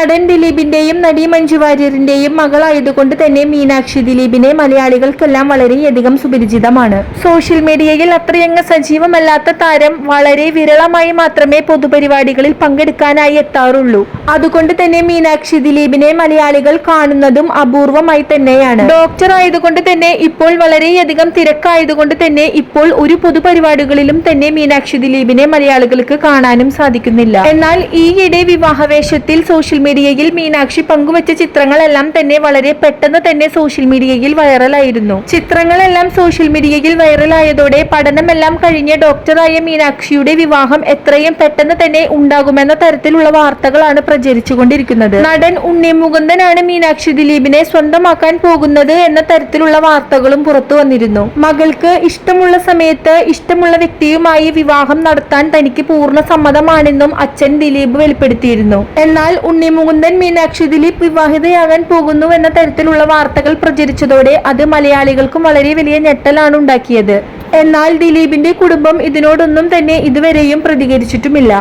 നടൻ ദിലീപിന്റെയും നടി മഞ്ജു വാര്യറിന്റെയും മകളായതുകൊണ്ട് തന്നെ മീനാക്ഷി ദിലീപിനെ മലയാളികൾക്കെല്ലാം വളരെയധികം സുപരിചിതമാണ്. സോഷ്യൽ മീഡിയയിൽ അത്രയങ്ങ് സജീവമല്ലാത്ത താരം വളരെ വിരളമായി മാത്രമേ പൊതുപരിപാടികളിൽ പങ്കെടുക്കാനായി എത്താറുള്ളൂ. അതുകൊണ്ട് തന്നെ മീനാക്ഷി ദിലീപിനെ മലയാളികൾ കാണുന്നതും അപൂർവമായി തന്നെയാണ്. ഡോക്ടർ ആയതുകൊണ്ട് തന്നെ ഇപ്പോൾ വളരെയധികം തിരക്കായതുകൊണ്ട് തന്നെ ഇപ്പോൾ ഒരു പൊതുപരിപാടികളിലും തന്നെ മീനാക്ഷി ദിലീപിനെ മലയാളികൾക്ക് കാണാനും സാധിക്കുന്നില്ല. എന്നാൽ ഈയിടെ വിവാഹവേഷത്തിൽ സോഷ്യൽ മീഡിയയിൽ മീനാക്ഷി പങ്കുവച്ച ചിത്രങ്ങളെല്ലാം തന്നെ വളരെ പെട്ടെന്ന് തന്നെ സോഷ്യൽ മീഡിയയിൽ വൈറലായിരുന്നു. ചിത്രങ്ങളെല്ലാം സോഷ്യൽ മീഡിയയിൽ വൈറലായതോടെ പഠനമെല്ലാം കഴിഞ്ഞ ഡോക്ടറായ മീനാക്ഷിയുടെ വിവാഹം എത്രയും പെട്ടെന്ന് തന്നെ ഉണ്ടാകുമെന്ന തരത്തിലുള്ള വാർത്തകളാണ് പ്രചരിച്ചുകൊണ്ടിരിക്കുന്നത്. നടൻ ഉണ്ണി മുകുന്ദനാണ് മീനാക്ഷി ദിലീപിനെ സ്വന്തമാക്കാൻ പോകുന്നത് എന്ന തരത്തിലുള്ള വാർത്തകളും പുറത്തു വന്നിരുന്നു. മകൾക്ക് ഇഷ്ടമുള്ള സമയത്ത് ഇഷ്ടമുള്ള വ്യക്തിയുമായി വിവാഹം നടത്താൻ തനിക്ക് പൂർണ സമ്മതമാണെന്നും അച്ഛൻ ദിലീപ് വെളിപ്പെടുത്തിയിരുന്നു. എന്നാൽ ഉണ്ണി മുകുന്ദൻ മീനാക്ഷി ദിലീപ് വിവാഹിതയാകാൻ പോകുന്നു എന്ന തരത്തിലുള്ള വാർത്തകൾ പ്രചരിച്ചതോടെ അത് മലയാളികൾക്കും വളരെ വലിയ ഞെട്ടലാണ് ഉണ്ടാക്കിയത്. എന്നാൽ ദിലീപിന്റെ കുടുംബം ഇതിനോടൊന്നും തന്നെ ഇതുവരെയും പ്രതികരിച്ചിട്ടുമില്ല.